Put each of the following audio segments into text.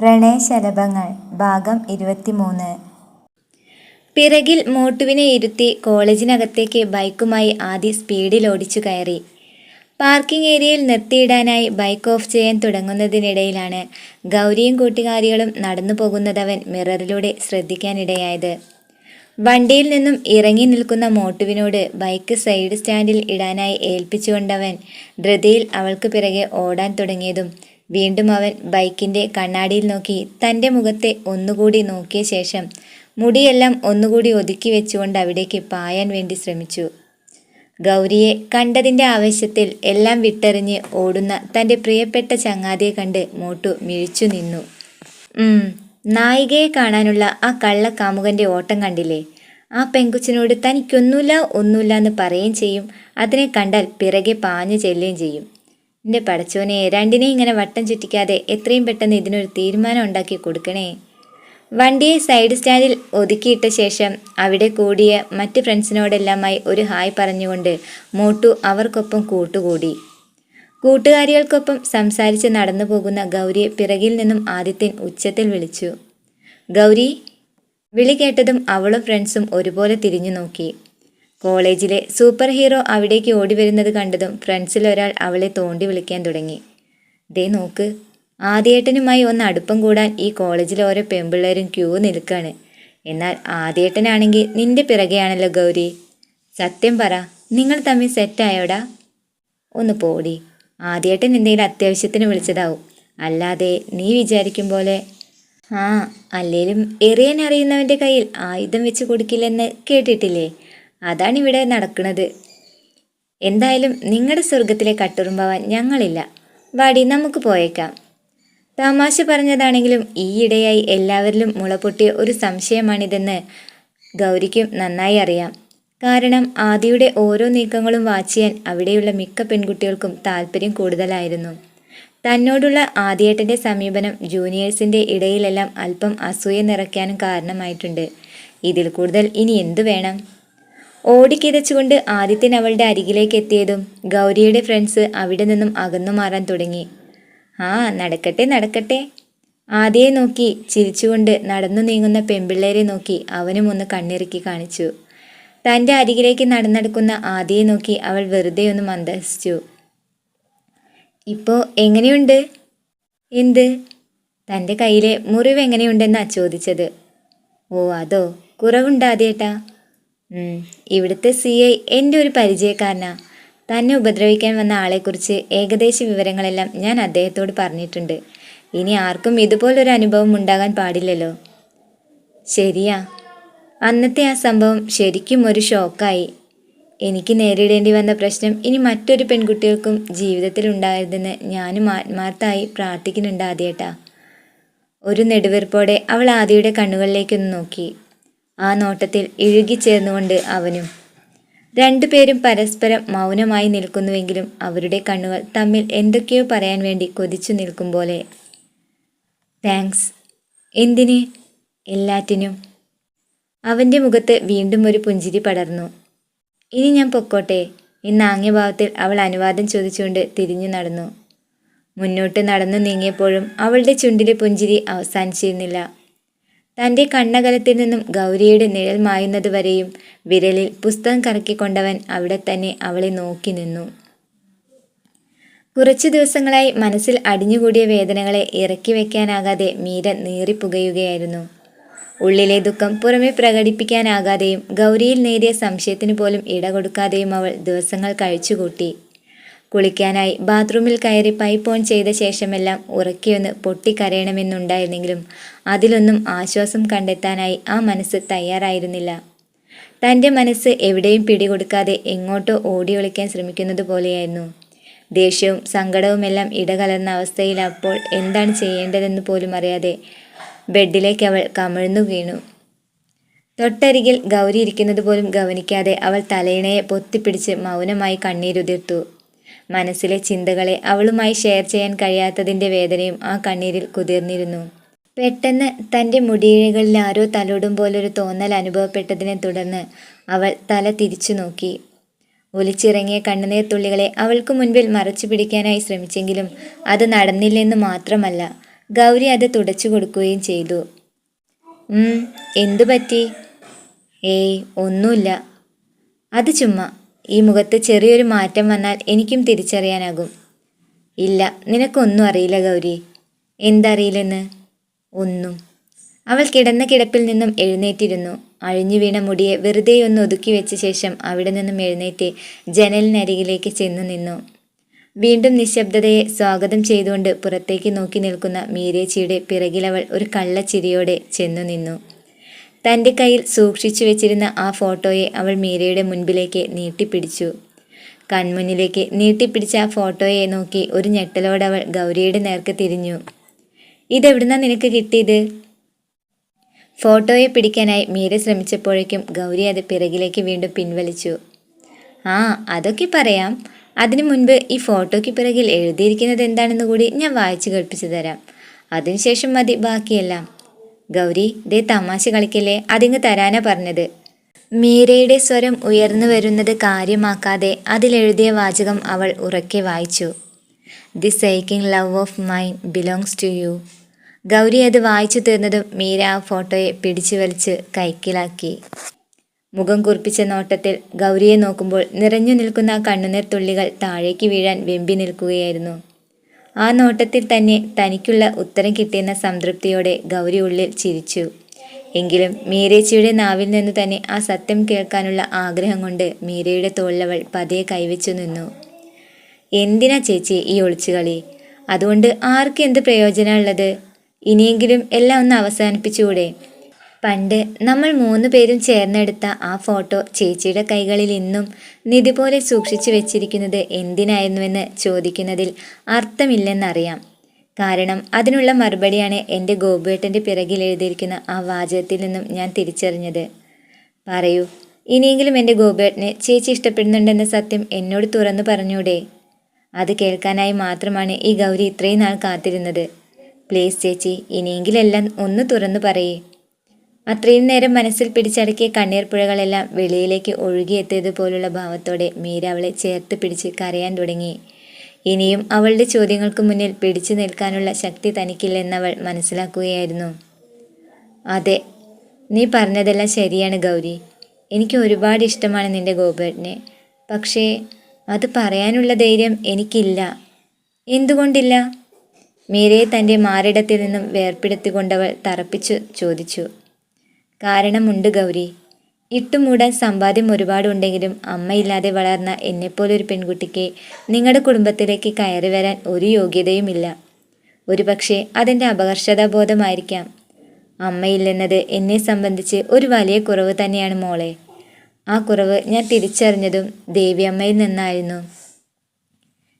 പ്രണയശലഭങ്ങൾ ഭാഗം ഇരുപത്തിമൂന്ന്. പിറകിൽ മോട്ടുവിനെ ഇരുത്തി കോളേജിനകത്തേക്ക് ബൈക്കുമായി ആദി സ്പീഡിൽ ഓടിച്ചു കയറി. പാർക്കിംഗ് ഏരിയയിൽ നിർത്തിയിടാനായി ബൈക്ക് ഓഫ് ചെയ്യാൻ തുടങ്ങുന്നതിനിടയിലാണ് ഗൗരിയും കൂട്ടുകാരികളും നടന്നു പോകുന്നതവൻ മിററിലൂടെ ശ്രദ്ധിക്കാനിടയായത്. വണ്ടിയിൽ നിന്നും ഇറങ്ങി നിൽക്കുന്ന മോട്ടുവിനോട് ബൈക്ക് സൈഡ് സ്റ്റാൻഡിൽ ഇടാനായി ഏൽപ്പിച്ചുകൊണ്ടവൻ ധൃതിയിൽ അവൾക്ക് പിറകെ ഓടാൻ തുടങ്ങിയതും വീണ്ടും അവൻ ബൈക്കിന്റെ കണ്ണാടിയിൽ നോക്കി തന്റെ മുഖത്തെ ഒന്നുകൂടി നോക്കിയ ശേഷം മുടിയെല്ലാം ഒന്നുകൂടി ഒതുക്കി വെച്ചുകൊണ്ട് അവിടേക്ക് പായാൻ വേണ്ടി ശ്രമിച്ചു. ഗൗരിയെ കണ്ടതിന്റെ ആവേശത്തിൽ എല്ലാം വിട്ടെറിഞ്ഞ് ഓടുന്ന തന്റെ പ്രിയപ്പെട്ട ചങ്ങാതിയെ കണ്ട് മോട്ടു മിഴിച്ചു നിന്നു. നായികയെ കാണാനുള്ള ആ കള്ള കാമുകന്റെ ഓട്ടം കണ്ടില്ലേ? ആ പെങ്കുച്ചിനോട് തനിക്കൊന്നുമില്ല ഒന്നുമില്ല എന്ന് പറയുകയും ചെയ്യും. അതിനെ കണ്ടാൽ പിറകെ പാഞ്ഞു ചെല്ലുകയും ചെയ്യും. എന്റെ പടച്ചോനെ രണ്ടിനെയും ഇങ്ങനെ വട്ടം ചുറ്റിക്കാതെ എത്രയും പെട്ടെന്ന് ഇതിനൊരു തീരുമാനം ഉണ്ടാക്കി കൊടുക്കണേ. വണ്ടിയെ സൈഡ് സ്റ്റാൻഡിൽ ഒതുക്കിയിട്ട ശേഷം അവിടെ കൂടിയ മറ്റ് ഫ്രണ്ട്സിനോടെല്ലാമായി ഒരു ഹായ് പറഞ്ഞുകൊണ്ട് മോട്ടു അവർക്കൊപ്പം കൂട്ടുകൂടി. കൂട്ടുകാരികൾക്കൊപ്പം സംസാരിച്ച് നടന്നു പോകുന്ന ഗൗരിയെ പിറകിൽ നിന്നും ആദിത്യൻ ഉച്ചത്തിൽ വിളിച്ചു. ഗൗരി വിളി കേട്ടതും അവളും ഫ്രണ്ട്സും ഒരുപോലെ തിരിഞ്ഞു നോക്കി. കോളേജിലെ സൂപ്പർ ഹീറോ അവിടേക്ക് ഓടി വരുന്നത് കണ്ടതും ഫ്രണ്ട്സിൽ ഒരാൾ അവളെ തോണ്ടി വിളിക്കാൻ തുടങ്ങി. ദേ നോക്ക് ആദ്യേട്ടനുമായി ഒന്ന് അടുപ്പം കൂടാൻ ഈ കോളേജിലെ ഓരോ പെൺപിള്ളേരും ക്യൂ നിൽക്കാണ്. എന്നാൽ ആദ്യേട്ടനാണെങ്കിൽ നിന്റെ പിറകെയാണല്ലോ ഗൗരി. സത്യം പറ നിങ്ങൾ തമ്മിൽ സെറ്റായോടാ? ഒന്ന് പോടി ആദ്യേട്ടൻ എന്തെങ്കിലും അത്യാവശ്യത്തിന് വിളിച്ചതാവും. അല്ലാതെ നീ വിചാരിക്കും പോലെ. ആ അല്ലേലും എറിയാൻ അറിയുന്നവന്റെ കയ്യിൽ ആയുധം വെച്ച് കൊടുക്കില്ലെന്ന് കേട്ടിട്ടില്ലേ? അതാണ് ഇവിടെ നടക്കുന്നത്. എന്തായാലും നിങ്ങളുടെ സ്വർഗത്തിലെ കട്ടുറുമ്പാവാൻ ഞങ്ങളില്ല. വാടി നമുക്ക് പോയേക്കാം. തമാശ പറഞ്ഞതാണെങ്കിലും ഈയിടെയായി എല്ലാവരിലും മുളപൊട്ടിയ ഒരു സംശയമാണിതെന്ന് ഗൗരിക്കും നന്നായി അറിയാം. കാരണം ആദിയുടെ ഓരോ നീക്കങ്ങളും വാച്ച് ചെയ്യാൻ അവിടെയുള്ള മിക്ക പെൺകുട്ടികൾക്കും താല്പര്യം കൂടുതലായിരുന്നു. തന്നോടുള്ള ആദിയേട്ടന്റെ സമീപനം ജൂനിയേഴ്സിന്റെ ഇടയിലെല്ലാം അല്പം അസൂയ നിറയ്ക്കാനും കാരണമായിട്ടുണ്ട്. ഇതിൽ കൂടുതൽ ഇനി എന്തു വേണം? ഓടിക്കിതച്ചുകൊണ്ട് ആദിത്യൻ അവളുടെ അരികിലേക്ക് എത്തിയതും ഗൗരിയുടെ ഫ്രണ്ട്സ് അവിടെ നിന്നും അകന്നു മാറാൻ തുടങ്ങി. ആ നടക്കട്ടെ നടക്കട്ടെ. ആദ്യയെ നോക്കി ചിരിച്ചുകൊണ്ട് നടന്നു നീങ്ങുന്ന പെൺപിള്ളേരെ നോക്കി അവനും ഒന്ന് കണ്ണിറുക്കി കാണിച്ചു. തന്റെ അരികിലേക്ക് നടന്നെടുക്കുന്ന ആദ്യയെ നോക്കി അവൾ വെറുതെ ഒന്ന് മന്ദഹസിച്ചു ഇപ്പോൾ എങ്ങനെയുണ്ട്? എന്ത്? തന്റെ കയ്യിലെ മുറിവ് എങ്ങനെയുണ്ടെന്നാ ചോദിച്ചത്. ഓ അതോ? കുറവുണ്ടാതേട്ടാ ഇവിടുത്തെ സി ഐ എന്റെ ഒരു പരിചയക്കാരനാ. തന്നെ ഉപദ്രവിക്കാൻ വന്ന ആളെക്കുറിച്ച് ഏകദേശ വിവരങ്ങളെല്ലാം ഞാൻ അദ്ദേഹത്തോട് പറഞ്ഞിട്ടുണ്ട്. ഇനി ആർക്കും ഇതുപോലൊരു അനുഭവം ഉണ്ടാകാൻ പാടില്ലല്ലോ. ശരിയാ. അന്നത്തെ ആ സംഭവം ശരിക്കും ഒരു ഷോക്കായി. എനിക്ക് നേരിടേണ്ടി വന്ന പ്രശ്നം ഇനി മറ്റൊരു പെൺകുട്ടികൾക്കും ജീവിതത്തിൽ ഉണ്ടായതെന്ന് ഞാനും ആത്മാർത്ഥമായി പ്രാർത്ഥിക്കുന്നുണ്ട് ആദ്യേട്ടാ. ഒരു നെടുവീർപ്പോടെ അവൾ ആദിയുടെ കണ്ണുകളിലേക്കൊന്ന് നോക്കി. ആ നോട്ടത്തിൽ ഇഴുകിച്ചേർന്നുകൊണ്ട് അവനും. രണ്ടുപേരും പരസ്പരം മൗനമായി നിൽക്കുന്നുവെങ്കിലും അവരുടെ കണ്ണുകൾ തമ്മിൽ എന്തൊക്കെയോ പറയാൻ വേണ്ടി കൊതിച്ചു നിൽക്കും പോലെ. താങ്ക്സ്. എന്തിന്? എല്ലാറ്റിനും. അവന്റെ മുഖത്ത് വീണ്ടും ഒരു പുഞ്ചിരി പടർന്നു. ഇനി ഞാൻ പൊക്കോട്ടെ. എന്ന ആംഗ്യഭാവത്തിൽ അവൾ അനുവാദം ചോദിച്ചുകൊണ്ട് തിരിഞ്ഞു നടന്നു. മുന്നോട്ട് നടന്നു നീങ്ങിയപ്പോഴും അവളുടെ ചുണ്ടിലെ പുഞ്ചിരി അവസാനിച്ചിരുന്നില്ല. തന്റെ കണ്ണകലത്തിൽ നിന്നും ഗൗരിയുടെ നിഴൽ മായുന്നതുവരെയും വിരലിൽ പുസ്തകം കറക്കിക്കൊണ്ടവൻ അവിടെ തന്നെ അവളെ നോക്കി നിന്നു. കുറച്ചു ദിവസങ്ങളായി മനസ്സിൽ അടിഞ്ഞുകൂടിയ വേദനകളെ ഇറക്കി വയ്ക്കാനാകാതെ മീര നീറിപ്പുകയുകയായിരുന്നു ഉള്ളിലെ ദുഃഖം പുറമെ പ്രകടിപ്പിക്കാനാകാതെയും ഗൗരിയിൽ നേരിയ സംശയത്തിന് പോലും ഇട കൊടുക്കാതെയും അവൾ ദിവസങ്ങൾ കഴിച്ചുകൂട്ടി. കുളിക്കാനായി ബാത്റൂമിൽ കയറി പൈപ്പ് ഓൺ ചെയ്ത ശേഷമെല്ലാം ഉറക്കിയൊന്ന് പൊട്ടിക്കരയണമെന്നുണ്ടായിരുന്നെങ്കിലും അതിലൊന്നും ആശ്വാസം കണ്ടെത്താനായി ആ മനസ്സ് തയ്യാറായിരുന്നില്ല. തന്റെ മനസ്സ് എവിടെയും പിടികൊടുക്കാതെ എങ്ങോട്ടോ ഓടി ഒളിക്കാൻ ശ്രമിക്കുന്നത് പോലെയായിരുന്നു. ദേഷ്യവും സങ്കടവുമെല്ലാം ഇടകലർന്ന അവസ്ഥയിൽ അപ്പോൾ എന്താണ് ചെയ്യേണ്ടതെന്ന് പോലും അറിയാതെ ബെഡിലേക്ക് അവൾ കമിഴ്ന്നു വീണു. തൊട്ടരികിൽ ഗൗരി ഇരിക്കുന്നത് പോലും ഗവനിക്കാതെ അവൾ തലയിണയെ പൊത്തിപ്പിടിച്ച് മൗനമായി കണ്ണീരുതിർത്തു. മനസ്സിലെ ചിന്തകളെ അവളുമായി ഷെയർ ചെയ്യാൻ കഴിയാത്തതിന്റെ വേദനയും ആ കണ്ണീരിൽ കുതിർന്നിരുന്നു. പെട്ടെന്ന് തന്റെ മുടിയിഴകളിൽ ആരോ തലോടും പോലൊരു തോന്നൽ അനുഭവപ്പെട്ടതിനെ തുടർന്ന് അവൾ തല തിരിച്ചു നോക്കി. ഒലിച്ചിറങ്ങിയ കണ്ണുനീർ തുള്ളികളെ അവൾക്ക് മുൻപിൽ മറച്ചു പിടിക്കാനായി ശ്രമിച്ചെങ്കിലും അത് നടന്നില്ലെന്ന് മാത്രമല്ല ഗൗരി അത് തുടച്ചു കൊടുക്കുകയും ചെയ്തു. എന്തു പറ്റി ഏയ് ഒന്നുമില്ല. അത് ചുമ്മാ. ഈ മുഖത്ത് ചെറിയൊരു മാറ്റം വന്നാൽ എനിക്കും തിരിച്ചറിയാനാകും. ഇല്ല നിനക്കൊന്നും അറിയില്ല ഗൗരി. എന്തറിയില്ലെന്ന്? ഒന്നും. അവൾ കിടന്ന കിടപ്പിൽ നിന്നും എഴുന്നേറ്റിരുന്നു. അഴിഞ്ഞു വീണ മുടിയെ വെറുതെ ഒന്ന് ഒതുക്കി വെച്ച ശേഷം അവിടെ നിന്നും എഴുന്നേറ്റ് ജനലിനരികിലേക്ക് ചെന്നു നിന്നു. വീണ്ടും നിശബ്ദതയെ സ്വാഗതം ചെയ്തുകൊണ്ട് പുറത്തേക്ക് നോക്കി നിൽക്കുന്ന മീരേച്ചിയുടെ പിറകിലവൾ ഒരു കള്ളച്ചിരിയോടെ ചെന്നു നിന്നു. തന്റെ കയ്യിൽ സൂക്ഷിച്ചു വെച്ചിരുന്ന ആ ഫോട്ടോയെ അവൾ മീരയുടെ മുൻപിലേക്ക് നീട്ടിപ്പിടിച്ചു. കൺമുന്നിലേക്ക് നീട്ടിപ്പിടിച്ച ആ ഫോട്ടോയെ നോക്കി ഒരു ഞെട്ടലോടവൾ ഗൗരിയുടെ നേർക്ക് തിരിഞ്ഞു. ഇതെവിടുന്നാ നിനക്ക് കിട്ടിയത്? ഫോട്ടോയെ പിടിക്കാനായി മീര ശ്രമിച്ചപ്പോഴേക്കും ഗൗരി അത് പിറകിലേക്ക് വീണ്ടും പിൻവലിച്ചു. ആ അതൊക്കെ പറയാം. അതിനു മുൻപ് ഈ ഫോട്ടോയ്ക്ക് പിറകിൽ എഴുതിയിരിക്കുന്നത് എന്താണെന്ന് കൂടി ഞാൻ വായിച്ചു കേൾപ്പിച്ചു തരാം. അതിനുശേഷം മതി ബാക്കിയെല്ലാം. ഗൗരി ദേ തമാശ കളിക്കല്ലേ? അതിങ്ങ് തരാനാ പറഞ്ഞത്. മീരയുടെ സ്വരം ഉയർന്നു വരുന്നത് കാര്യമാക്കാതെ അതിലെഴുതിയ വാചകം അവൾ ഉറക്കെ വായിച്ചു. The psyching love of mine belongs to you Gauri അത് വായിച്ചു തീർന്നതും മീര ആ ഫോട്ടോയെ പിടിച്ചു വലിച്ച് കൈക്കിലാക്കി. മുഖം കുറിപ്പിച്ച നോട്ടത്തിൽ ഗൗരിയെ നോക്കുമ്പോൾ നിറഞ്ഞു നിൽക്കുന്ന കണ്ണുനീർ തുള്ളികൾ താഴേക്ക് വീഴാൻ വെമ്പി നിൽക്കുകയായിരുന്നു. ആ നോട്ടത്തിൽ തന്നെ തനിക്കുള്ള ഉത്തരം കിട്ടിയെന്ന സംതൃപ്തിയോടെ ഗൗരി ഉള്ളിൽ ചിരിച്ചു. എങ്കിലും മീരേച്ചിയുടെ നാവിൽ നിന്ന് തന്നെ ആ സത്യം കേൾക്കാനുള്ള ആഗ്രഹം കൊണ്ട് മീരയുടെ തോളിലവൾ പതിയെ കൈവച്ചു നിന്നു. എന്തിനാ ചേച്ചി ഈ ഒളിച്ചുകളി അതുകൊണ്ട് ആർക്ക് എന്ത് പ്രയോജനമുള്ളത്? ഇനിയെങ്കിലും എല്ലാം ഒന്ന് അവസാനിപ്പിച്ചുകൂടെ? പണ്ട് നമ്മൾ മൂന്ന് പേരും ചേർന്നെടുത്ത ആ ഫോട്ടോ ചേച്ചിയുടെ കൈകളിൽ ഇന്നും നിധി പോലെ സൂക്ഷിച്ചു വെച്ചിരിക്കുന്നത് എന്തിനായിരുന്നുവെന്ന് ചോദിക്കുന്നതിൽ അർത്ഥമില്ലെന്നറിയാം. കാരണം അതിനുള്ള മറുപടിയാണ് എന്റെ ഗോപുവേട്ടന്റെ പിറകിൽ എഴുതിയിരിക്കുന്ന ആ വാചകത്തിൽ നിന്നും ഞാൻ തിരിച്ചറിഞ്ഞത്. പറയൂ ഇനിയെങ്കിലും എന്റെ ഗോപേട്ടനെ ചേച്ചി ഇഷ്ടപ്പെടുന്നുണ്ടെന്ന സത്യം എന്നോട് തുറന്നു പറഞ്ഞൂടെ? അത് കേൾക്കാനായി മാത്രമാണ് ഈ ഗൗരി ഇത്രയും നാൾ കാത്തിരുന്നത്. പ്ലീസ് ചേച്ചി ഇനിയെങ്കിലും എല്ലാം ഒന്ന് തുറന്നു പറയേ. അത്രയും നേരം മനസ്സിൽ പിടിച്ചടക്കിയ കണ്ണീർ പുഴകളെല്ലാം വെളിയിലേക്ക് ഒഴുകിയെത്തിയതുപോലുള്ള ഭാവത്തോടെ മീര അവളെ ചേർത്ത് പിടിച്ച് കരയാൻ തുടങ്ങി. ഇനിയും അവളുടെ ചോദ്യങ്ങൾക്ക് മുന്നിൽ പിടിച്ചു നിൽക്കാനുള്ള ശക്തി തനിക്കില്ലെന്നവൾ മനസ്സിലാക്കുകയായിരുന്നു. അതെ നീ പറഞ്ഞതെല്ലാം ശരിയാണ് ഗൗരി. എനിക്ക് ഒരുപാട് ഇഷ്ടമാണ് നിന്റെ ഗോപേട്ടനെ. പക്ഷേ അത് പറയാനുള്ള ധൈര്യം എനിക്കില്ല. എന്തുകൊണ്ടില്ല? മീരയെ തന്റെ മാറിടത്തിൽ നിന്നും വേർപ്പെടുത്തിക്കൊണ്ടവൾ തറപ്പിച്ചു ചോദിച്ചു. കാരണമുണ്ട് ഗൗരി. ഇട്ടുമൂടാൻ സമ്പാദ്യം ഒരുപാടുണ്ടെങ്കിലും അമ്മയില്ലാതെ വളർന്ന എന്നെപ്പോലൊരു പെൺകുട്ടിക്ക് നിങ്ങളുടെ കുടുംബത്തിലേക്ക് കയറി വരാൻ ഒരു യോഗ്യതയുമില്ല. ഒരുപക്ഷെ അതിന്റെ അപകർഷതാബോധമായിരിക്കാം. അമ്മയില്ലെന്നത് എന്നെ സംബന്ധിച്ച് ഒരു വലിയ കുറവ് തന്നെയാണ് മോളെ. ആ കുറവ് ഞാൻ തിരിച്ചറിഞ്ഞതും ദേവിയമ്മയിൽ നിന്നായിരുന്നു.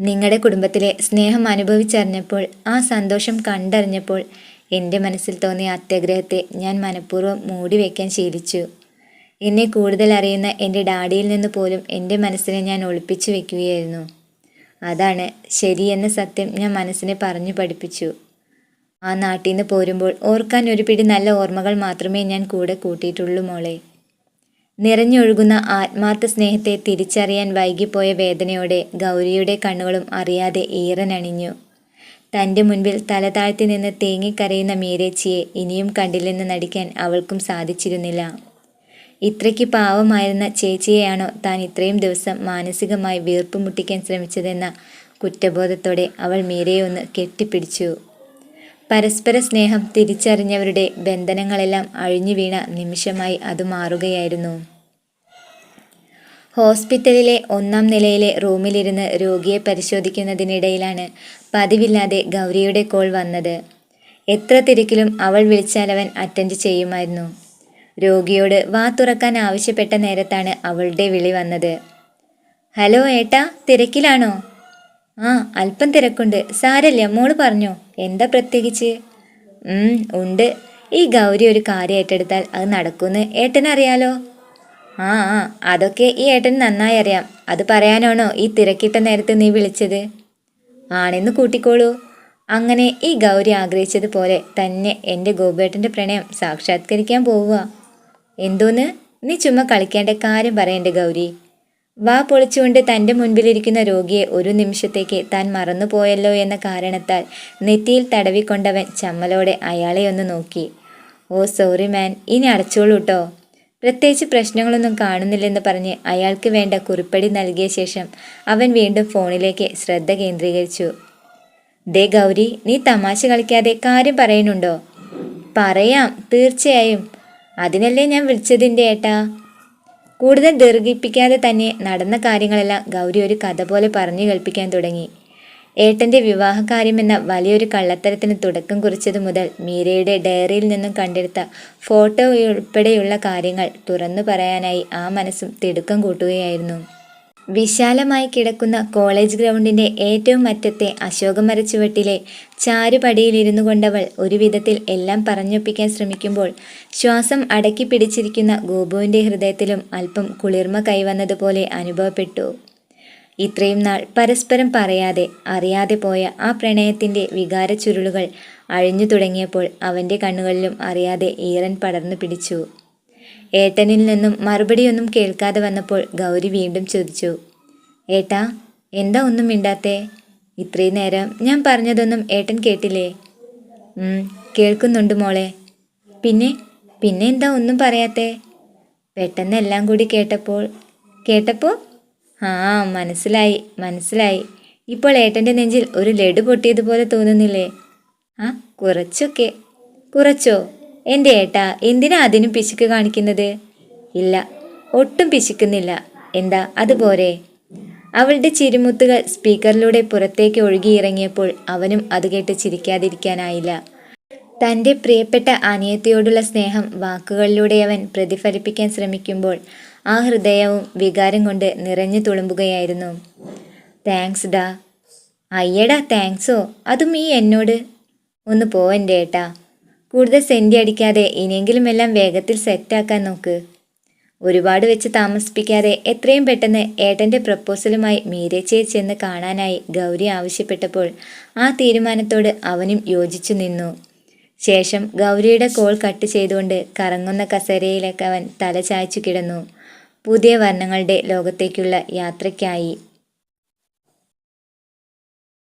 നിങ്ങളുടെ കുടുംബത്തിലെ സ്നേഹം അനുഭവിച്ചറിഞ്ഞപ്പോൾ ആ സന്തോഷം കണ്ടറിഞ്ഞപ്പോൾ എന്റെ മനസ്സിൽ തോന്നിയ അത്യാഗ്രഹത്തെ ഞാൻ മനഃപൂർവം മൂടി വയ്ക്കാൻ ശീലിച്ചു. എന്നെ കൂടുതൽ അറിയുന്ന എന്റെ ഡാഡിയിൽ നിന്ന് പോലും എന്റെ മനസ്സിനെ ഞാൻ ഒളിപ്പിച്ചു വെക്കുകയായിരുന്നു. അതാണ് ശരിയെന്ന സത്യം ഞാൻ മനസ്സിനെ പറഞ്ഞു പഠിപ്പിച്ചു. ആ നാട്ടിൽ നിന്ന് പോരുമ്പോൾ ഓർക്കാൻ ഒരു പിടി നല്ല ഓർമ്മകൾ മാത്രമേ ഞാൻ കൂടെ കൂട്ടിയിട്ടുള്ളൂ മോളെ. നിറഞ്ഞൊഴുകുന്ന ആത്മാർത്ഥ സ്നേഹത്തെ തിരിച്ചറിയാൻ വൈകിപ്പോയ വേദനയോടെ ഗൗരിയുടെ കണ്ണുകളും അറിയാതെ ഈറനണിഞ്ഞു. തന്റെ മുൻപിൽ തല താഴ്ത്തി നിന്ന് തേങ്ങിക്കരയുന്ന മീരേച്ചിയെ ഇനിയും കണ്ടില്ലെന്ന് നടിക്കാൻ അവൾക്കും സാധിച്ചിരുന്നില്ല. ഇത്രയ്ക്ക് പാവമായിരുന്ന ചേച്ചിയെയാണോ താൻ ഇത്രയും ദിവസം മാനസികമായി വീർപ്പ് മുട്ടിക്കാൻ ശ്രമിച്ചതെന്ന കുറ്റബോധത്തോടെ അവൾ മീരയെ ഒന്ന് കെട്ടിപ്പിടിച്ചു. പരസ്പര സ്നേഹം തിരിച്ചറിഞ്ഞവരുടെ ബന്ധനങ്ങളെല്ലാം അഴിഞ്ഞു വീണ നിമിഷമായി അത് മാറുകയായിരുന്നു. ഹോസ്പിറ്റലിലെ ഒന്നാം നിലയിലെ റൂമിലിരുന്ന് രോഗിയെ പരിശോധിക്കുന്നതിനിടയിലാണ് പതിവില്ലാതെ ഗൗരിയുടെ കോൾ വന്നത്. എത്ര തിരക്കിലും അവൾ വിളിച്ചാൽ അവൻ അറ്റൻഡ് ചെയ്യുമായിരുന്നു. രോഗിയോട് വാ തുറക്കാൻ ആവശ്യപ്പെട്ട നേരത്താണ് അവളുടെ വിളി വന്നത്. ഹലോ ഏട്ടാ തിരക്കിലാണോ? ആ അല്പം തിരക്കുണ്ട്. സാരല്ല മോൾ പറഞ്ഞോ. എന്താ പ്രത്യേകിച്ച്? ഉണ്ട്. ഈ ഗൗരി ഒരു കാര്യം ഏറ്റെടുത്താൽ അത് നടക്കുമെന്ന് ഏട്ടനറിയാലോ. ആ ആ. അതൊക്കെ ഈ ഏട്ടന് നന്നായി അറിയാം. അത് പറയാനാണോ ഈ തിരക്കിട്ട നേരത്ത് നീ വിളിച്ചത്? ആണെന്ന് കൂട്ടിക്കോളൂ. അങ്ങനെ ഈ ഗൗരി ആഗ്രഹിച്ചതുപോലെ തന്നെ എന്റെ ഗോപേട്ടന്റെ പ്രണയം സാക്ഷാത്കരിക്കാൻ പോവുക. എന്തോന്ന്? നീ ചുമ്മാ കളിക്കേണ്ട കാര്യം പറയണ്ടേ ഗൗരി? വാ പൊളിച്ചുകൊണ്ട് തന്റെ മുൻപിലിരിക്കുന്ന രോഗിയെ ഒരു നിമിഷത്തേക്ക് താൻ മറന്നുപോയല്ലോ എന്ന കാരണത്താൽ നെറ്റിയിൽ തടവിക്കൊണ്ടവൻ ചമ്മലോടെ അയാളെ ഒന്ന് നോക്കി. Oh sorry man. ഇനി അടച്ചോളൂ കേട്ടോ പ്രത്യേകിച്ച് പ്രശ്നങ്ങളൊന്നും കാണുന്നില്ലെന്ന് പറഞ്ഞ് അയാൾക്ക് വേണ്ട കുറിപ്പടി നൽകിയ ശേഷം അവൻ വീണ്ടും ഫോണിലേക്ക് ശ്രദ്ധ കേന്ദ്രീകരിച്ചു. ദേ ഗൗരി നീ തമാശ കളിക്കാതെ കാര്യം പറയുന്നുണ്ടോ? പറയാം തീർച്ചയായും. അതിനല്ലേ ഞാൻ വിളിച്ചതിന്റെ ഏട്ടാ? കൂടുതൽ ദീർഘിപ്പിക്കാതെ തന്നെ നടന്ന കാര്യങ്ങളെല്ലാം ഗൗരി ഒരു കഥ പോലെ പറഞ്ഞു കേൾപ്പിക്കാൻ തുടങ്ങി. ഏട്ടന്റെ വിവാഹകാര്യമെന്ന വലിയൊരു കള്ളത്തരത്തിന് തുടക്കം കുറിച്ചതു മുതൽ മീരയുടെ ഡയറിയിൽ നിന്നും കണ്ടെടുത്ത ഫോട്ടോ ഉൾപ്പെടെയുള്ള കാര്യങ്ങൾ തുറന്നു പറയാനായി ആ മനസ്സും തിടുക്കം കൂട്ടുകയായിരുന്നു. വിശാലമായി കിടക്കുന്ന കോളേജ് ഗ്രൗണ്ടിന്റെ ഏറ്റവും അറ്റത്തെ അശോകമരച്ചുവട്ടിലെ ചാരുപടിയിലിരുന്നു കൊണ്ടവൾ ഒരു വിധത്തിൽ എല്ലാം പറഞ്ഞൊപ്പിക്കാൻ ശ്രമിക്കുമ്പോൾ ശ്വാസം അടക്കി പിടിച്ചിരിക്കുന്ന ഗോപുവിന്റെ ഹൃദയത്തിലും അല്പം കുളിർമ കൈവന്നതുപോലെ അനുഭവപ്പെട്ടു. ഇത്രയും നാൾ പരസ്പരം പറയാതെ അറിയാതെ പോയ ആ പ്രണയത്തിന്റെ വികാര ചുരുളുകൾ അഴിഞ്ഞു തുടങ്ങിയപ്പോൾ അവന്റെ കണ്ണുകളിലും അറിയാതെ ഈറൻ പടർന്നു പിടിച്ചു. ഏട്ടനിൽ നിന്നും മറുപടിയൊന്നും കേൾക്കാതെ വന്നപ്പോൾ ഗൗരി വീണ്ടും ചോദിച്ചു ഏട്ടാ എന്താ ഒന്നും മിണ്ടാത്തേ? ഇത്രയും നേരം ഞാൻ പറഞ്ഞതൊന്നും ഏട്ടൻ കേട്ടില്ലേ? കേൾക്കുന്നുണ്ട് മോളെ. പിന്നെ പിന്നെ എന്താ ഒന്നും പറയാത്തേ? പെട്ടെന്ന് എല്ലാം കൂടി കേട്ടപ്പോൾ കേട്ടപ്പോൾ ആ മനസ്സിലായി മനസ്സിലായി. ഇപ്പോൾ ഏട്ടന്റെ നെഞ്ചിൽ ഒരു ലഡു പൊട്ടിയതുപോലെ തോന്നുന്നില്ലേ? ആ കുറച്ചൊക്കെ. കുറച്ചോ? എന്റെ ഏട്ടാ എന്തിനാ അതിനും പിശുക്ക് കാണിക്കുന്നത്? ഇല്ല ഒട്ടും പിശുക്കുന്നില്ല. എന്താ അതുപോലെ അവളുടെ ചിരിമുത്തുകൾ സ്പീക്കറിലൂടെ പുറത്തേക്ക് ഒഴുകിയിറങ്ങിയപ്പോൾ അവനും അത് കേട്ട് ചിരിക്കാതിരിക്കാനായില്ല. തന്റെ പ്രിയപ്പെട്ട അനിയത്തിയോടുള്ള സ്നേഹം വാക്കുകളിലൂടെ അവൻ പ്രതിഫലിപ്പിക്കാൻ ശ്രമിക്കുമ്പോൾ ആ ഹൃദയവും വികാരം കൊണ്ട് നിറഞ്ഞു തുളുമ്പുകയായിരുന്നു. താങ്ക്സ് ഡാ. അയ്യടാ താങ്ക്സോ അതും ഈ എന്നോട്. ഒന്ന് പോവന്റെ ഏട്ടാ. കൂടുതൽ സെന്റി അടിക്കാതെ ഇനിയെങ്കിലും എല്ലാം വേഗത്തിൽ സെറ്റാക്കാൻ നോക്ക്. ഒരുപാട് വെച്ച് താമസിപ്പിക്കാതെ എത്രയും പെട്ടെന്ന് ഏട്ടന്റെ പ്രപ്പോസലുമായി മീരച്ചയെ ചെന്ന് കാണാനായി ഗൗരി ആവശ്യപ്പെട്ടപ്പോൾ ആ തീരുമാനത്തോട് അവനും യോജിച്ചു നിന്നു. ശേഷം ഗൗരിയുടെ കോൾ കട്ട് ചെയ്തുകൊണ്ട് കറങ്ങുന്ന കസേരയിലേക്ക് അവൻ തല ചായച്ചു കിടന്നു. പുതിയ വർണങ്ങളുടെ ലോകത്തേക്കുള്ള യാത്രയ്ക്കായി.